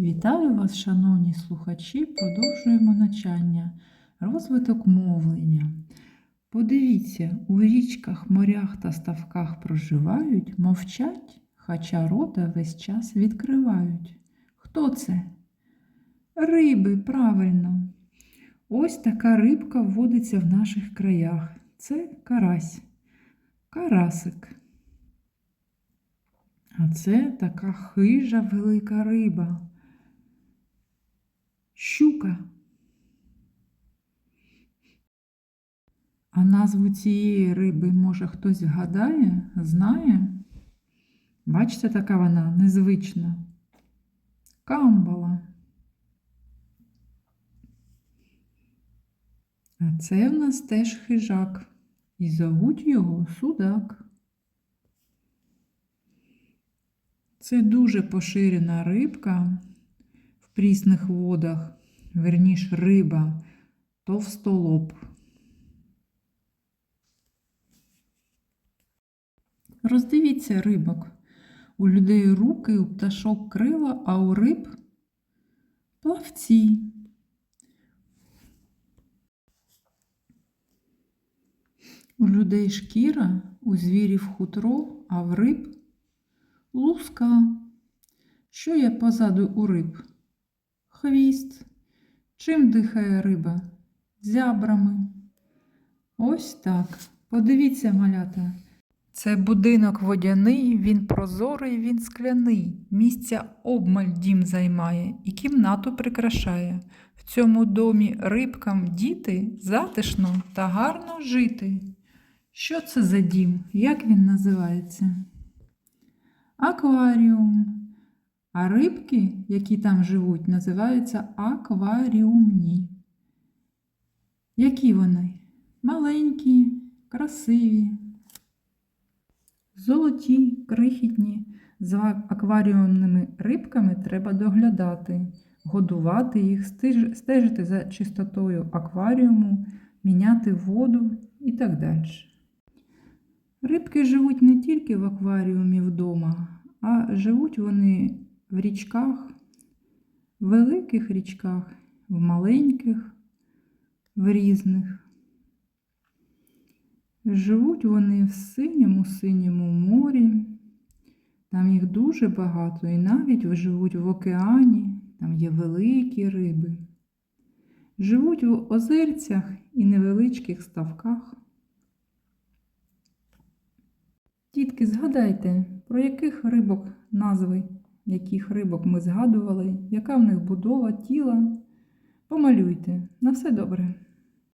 Вітаю вас, шановні слухачі! Продовжуємо навчання. Розвиток мовлення. Подивіться, у річках, морях та ставках проживають, мовчать, хоча рота весь час відкривають. Хто це? Риби, правильно. Ось така рибка водиться в наших краях. Це карась, карасик. А це така хижа велика риба. А назву цієї риби, може, хтось вгадає, знає? Бачите, така вона незвична. Камбала. А це в нас теж хижак. І зовуть його судак. Це дуже поширена рибка в прісних водах, верніш риба, товстолоб. Роздивіться рибок. У людей руки, у пташок крила, а у риб плавці. У людей шкіра, у звірів хутро, а в риб луска. Що є позаду у риб? Хвіст. Чим дихає риба? Зябрами. Ось так. Подивіться, малята. Це будинок водяний, він прозорий, він скляний. Місця обмаль дім займає і кімнату прикрашає. В цьому домі рибкам діти затишно та гарно жити. Що це за дім? Як він називається? Акваріум. А рибки, які там живуть, називаються акваріумні. Які вони? Маленькі, красиві, золоті, крихітні. За акваріумними рибками треба доглядати, годувати їх, стежити за чистотою акваріуму, міняти воду і так далі. Рибки живуть не тільки в акваріумі вдома, а живуть вони в річках, в великих річках, в маленьких, в різних. Живуть вони в синьому синьому морі, там їх дуже багато, і навіть живуть в океані, там є великі риби. Живуть в озерцях і невеличких ставках. Дітки, згадайте, про яких рибок назви, яких рибок ми згадували, яка в них будова тіла. Помалюйте. На все добре.